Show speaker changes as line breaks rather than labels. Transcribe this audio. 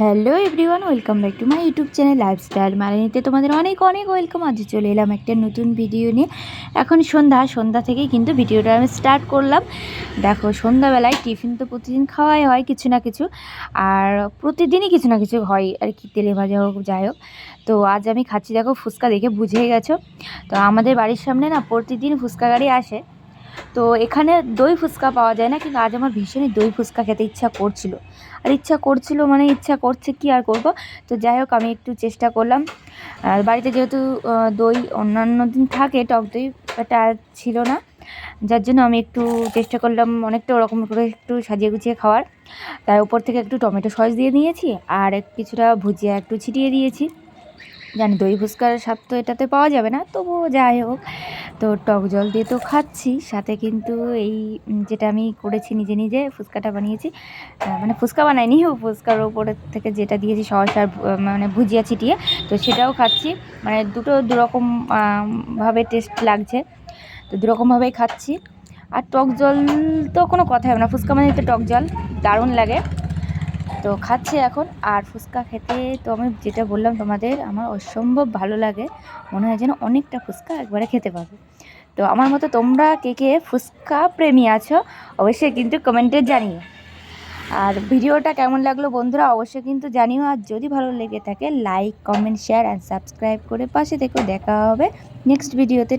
Hello everyone, welcome back to my YouTube channel lifestyle মারানিতে তোমাদের অনেক অনেক ওয়েলকাম। আজ চলে এলাম একটা নতুন ভিডিও নিয়ে। এখন সন্ধ্যা সন্ধ্যা থেকেই কিন্তু ভিডিওটা আমি স্টার্ট করলাম। দেখো, সন্ধ্যাবেলায় টিফিন তো প্রতিদিন খাওয়াই হয় কিছু না কিছু, আর প্রতিদিনই কিছু না কিছু হয়। আর কি তেলে ভাজা হোক, যাই হোক। তো আজ আমি খাচ্ছি, দেখো, ফুচকা দেখে বুঝেই গেছো। তো আমাদের বাড়ির সামনে না প্রতিদিন ফুচকা গাড়ি আসে। তো এখানে দই ফুচকা পাওয়া যায় না, কিন্তু আজ আমার ভীষণই দই ফুচকা খেতে ইচ্ছা করছিল। আর ইচ্ছা করছিল মানে ইচ্ছা করছে কি আর করব? তো যাই হোক, আমি একটু চেষ্টা করলাম। আর বাড়িতে যেহেতু দই অন্যান্য দিন থাকে, টক দই এটা ছিল না। যার জন্য আমি একটু চেষ্টা করলাম অনেকটা ওরকম করে একটু সাজিয়ে গুছিয়ে খাওয়ার। তার উপর থেকে একটু টমেটো সস দিয়ে দিয়েছি, আর কিছুটা ভুজিয়া একটু ছিটিয়ে দিয়েছি। জানি দই ফুচকার স্বাদ তো এটাতে পাওয়া যাবে না তবুও যাই হোক। তো টক জল দিয়ে তো খাচ্ছি সাথে কিন্তু এই যেটা আমি করেছি নিজে নিজে ফুচকাটা বানিয়েছি। মানে ফুচকা বানাইনি ফুচকার ওপরের থেকে যেটা দিয়েছি সস আর মানে ভুজিয়া ছিটিয়ে তো সেটাও খাচ্ছি। মানে দুটো দুরকম আম, ভাবে টেস্ট লাগছে তো দুরকমভাবেই খাচ্ছি। আর টক জল তো কোনো কথাই হবে না ফুচকা মানে তো টক জল দারুণ লাগে। তো খাচ্ছি এখন। আর ফুচকা খেতে তো আমি যেটা বললাম তোমাদের, আমার অসম্ভব ভালো লাগে। মনে হয় যেন অনেকটা ফুচকা একবারে খেতে পারব। তো আমার মতো তোমরা কে কে ফুচকা প্রেমী আছো, অবশ্যই কিন্তু কমেন্টে জানিও। আর ভিডিওটা কেমন লাগল বন্ধুরা, অবশ্যই কিন্তু জানিও। আর যদি ভালো লেগে থাকে like comment share and subscribe করে পাশে থেকেও দেখা হবে। নেক্সট ভিডিওতে